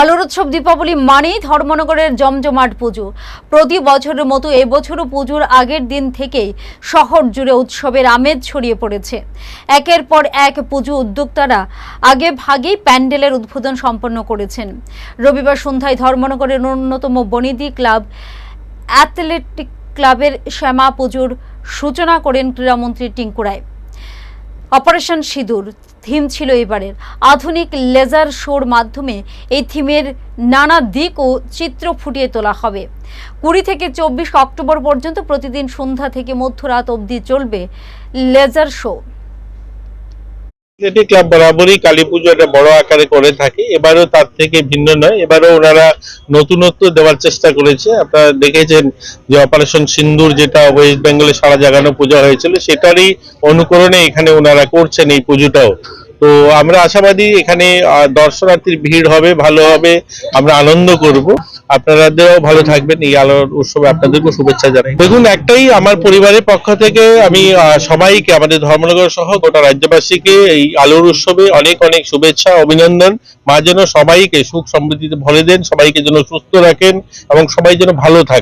আলোর উৎসব দীপাবলি মানেই ধর্মনগরের জমজমাট পুজো। প্রতি বছরের মতো এবছরও পুজোর আগের দিন থেকেই শহর জুড়ে উৎসবের আমেজ ছড়িয়ে পড়েছে। একের পর এক পুজো উদ্যোক্তারা আগে ভাগেই প্যান্ডেলের উদ্বোধন সম্পন্ন করেছেন। রবিবার সন্ধ্যায় ধর্মনগরের অন্যতম বনিদি ক্লাব অ্যাথলেটিক ক্লাবের শ্যামা পুজোর সূচনা করেন ক্রীড়ামন্ত্রী টিঙ্কু রায়। অপারেশন সিঁদুর, থিম ছিল এবারের। আধুনিক লেজার শোর মাধ্যমে এই থিমের নানা দিক ও চিত্র ফুটিয়ে তোলা হবে। কুড়ি থেকে চব্বিশ অক্টোবর পর্যন্ত প্রতিদিন সন্ধ্যা থেকে মধ্যরাত অবধি চলবে লেজার শো। অ্যাথলেটিক ক্লাব বরাবরই কালী পুজো একটা বড় আকারে করে থাকে, এবারও তার থেকে ভিন্ন নয়। এবারও ওনারা নতুনত্ব দেওয়ার চেষ্টা করেছে। আপনারা দেখেছেন যে অপারেশন সিন্দুর যেটা ওয়েস্ট বেঙ্গলে সারা জাগানো পুজো হয়েছিল, সেটারই অনুকরণে এখানে ওনারা করছেন এই পুজোটাও। তো আমরা আশাবাদী এখানে দর্শনার্থীর ভিড় হবে, ভালো হবে, আমরা আনন্দ করব। আপনারাদেরও ভালো থাকবেন। এই আলোর উৎসবে আপনাদেরকেও শুভেচ্ছা জানাই। দেখুন, একটাই আমার পরিবারের পক্ষ থেকে আমি সবাইকে, আমাদের ধর্মনগর সহ গোটা রাজ্যবাসীকে এই আলোর উৎসবে অনেক অনেক শুভেচ্ছা, অভিনন্দন। মা যেন সবাইকে সুখ সমৃদ্ধিতে ভরে দেন, সবাইকে যেন সুস্থ রাখেন এবং সবাই যেন ভালো থাকে